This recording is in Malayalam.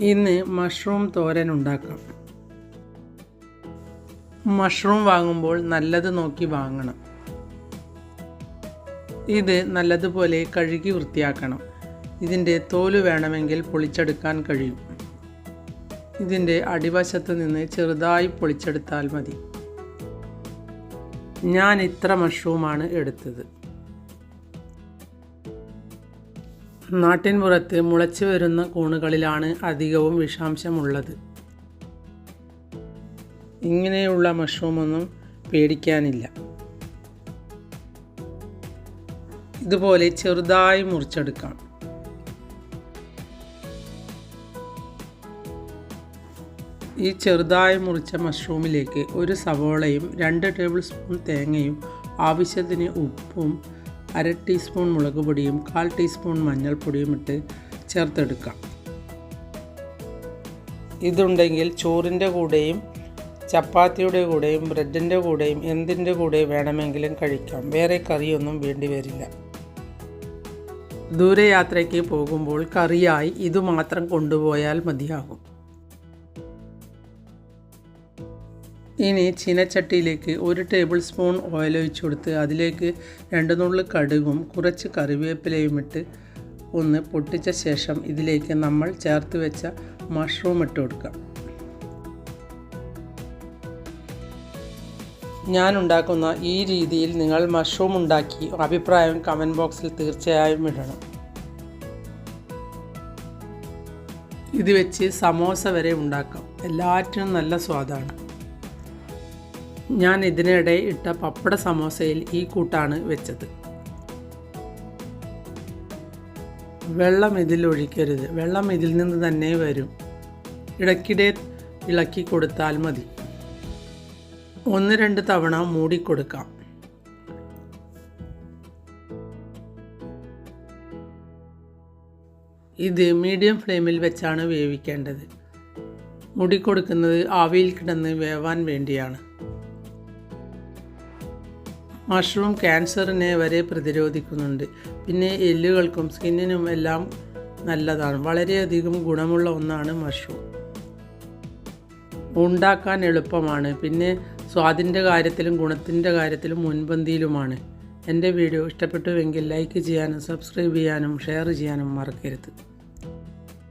ഇന്ന് മഷ്റൂം തോരൻ ഉണ്ടാക്കാം. മഷ്റൂം വാങ്ങുമ്പോൾ നല്ലത് നോക്കി വാങ്ങണം. ഇത് നല്ലതുപോലെ കഴുകി വൃത്തിയാക്കണം. ഇതിന്റെ തോൽ വേണമെങ്കിൽ പൊളിച്ചെടുക്കാൻ കഴിയും. ഇതിന്റെ അടിവശത്ത് നിന്ന് ചെറുതായി പൊളിച്ചെടുത്താൽ മതി. ഞാൻ ഇത്ര മഷ്റൂമാണ് എടുത്തത്. നാട്ടിൻപുറത്ത് മുളച്ചു വരുന്ന കൂണുകളിലാണ് അധികവും വിഷാംശമുള്ളത്. ഇങ്ങനെയുള്ള മഷ്റൂമൊന്നും പേടിക്കാനില്ല. ഇതുപോലെ ചെറുതായി മുറിച്ചെടുക്കാം. ഈ ചെറുതായി മുറിച്ച മഷ്റൂമിലേക്ക് ഒരു സവോളയും രണ്ട് ടേബിൾ സ്പൂൺ തേങ്ങയും ആവശ്യത്തിന് ഉപ്പും അര ടീസ്പൂൺ മുളക് പൊടിയും കാൽ ടീസ്പൂൺ മഞ്ഞൾപ്പൊടിയും ഇട്ട് ചേർത്തെടുക്കാം. ഇതുണ്ടെങ്കിൽ ചോറിന്റെ കൂടെയും ചപ്പാത്തിയുടെ കൂടെയും ബ്രെഡിന്റെ കൂടെയും എന്തിന്റെ കൂടെ വേണമെങ്കിലും കഴിക്കാം. വേറെ കറിയൊന്നും വേണ്ടി വരില്ല. ദൂരയാത്രയ്ക്ക് പോകുമ്പോൾ കറിയായി ഇതുമാത്രം കൊണ്ടുപോയാൽ മതിയാകും. ഇനി ചീനച്ചട്ടിയിലേക്ക് ഒരു ടേബിൾ സ്പൂൺ ഓയിൽ ഒഴിച്ച് കൊടുത്ത് അതിലേക്ക് രണ്ട് നുള്ളി കടുകും കുറച്ച് കറിവേപ്പിലയും ഇട്ട് ഒന്ന് പൊട്ടിച്ച ശേഷം ഇതിലേക്ക് നമ്മൾ ചേർത്ത് വെച്ച മഷ്റൂം ഇട്ട് കൊടുക്കാം. ഞാൻ ഉണ്ടാക്കുന്ന ഈ രീതിയിൽ നിങ്ങൾ മഷ്റൂം ഉണ്ടാക്കി അഭിപ്രായം കമന്റ് ബോക്സിൽ തീർച്ചയായും ഇടണം. ഇത് വെച്ച് സമോസ വരെ ഉണ്ടാക്കാം. എല്ലാറ്റിനും നല്ല സ്വാദാണ്. ഞാൻ ഇതിനിടെ ഇട്ട പപ്പട സമോസയിൽ ഈ കൂട്ടാണ് വെച്ചത്. വെള്ളം ഇതിൽ ഒഴിക്കരുത്. വെള്ളം ഇതിൽ നിന്ന് തന്നെ വരും. ഇടയ്ക്കിടെ ഇളക്കി കൊടുത്താൽ മതി. ഒന്ന് രണ്ട് തവണ മൂടിക്കൊടുക്കാം ഇത് മീഡിയം ഫ്ലെയിമിൽ വെച്ചാണ് വേവിക്കേണ്ടത്. മുടി കൊടുക്കുന്നത് ആവിയിൽ കിടന്ന് വേവാൻ വേണ്ടിയാണ്. മഷ്റൂം ക്യാൻസറിനെ വരെ പ്രതിരോധിക്കുന്നുണ്ട്. പിന്നെ എല്ലുകൾക്കും സ്കിന്നിനും എല്ലാം നല്ലതാണ്. വളരെയധികം ഗുണമുള്ള ഒന്നാണ് മഷ്റൂം ഉണ്ടാക്കാൻ എളുപ്പമാണ്. പിന്നെ സ്വാദിന്റെ കാര്യത്തിലും ഗുണത്തിന്റെ കാര്യത്തിലും മുൻപന്തിയിലുമാണ്. എന്റെ വീഡിയോ ഇഷ്ടപ്പെട്ടുവെങ്കിൽ ലൈക്ക് ചെയ്യാനും സബ്സ്ക്രൈബ് ചെയ്യാനും ഷെയർ ചെയ്യാനും മറക്കരുത്.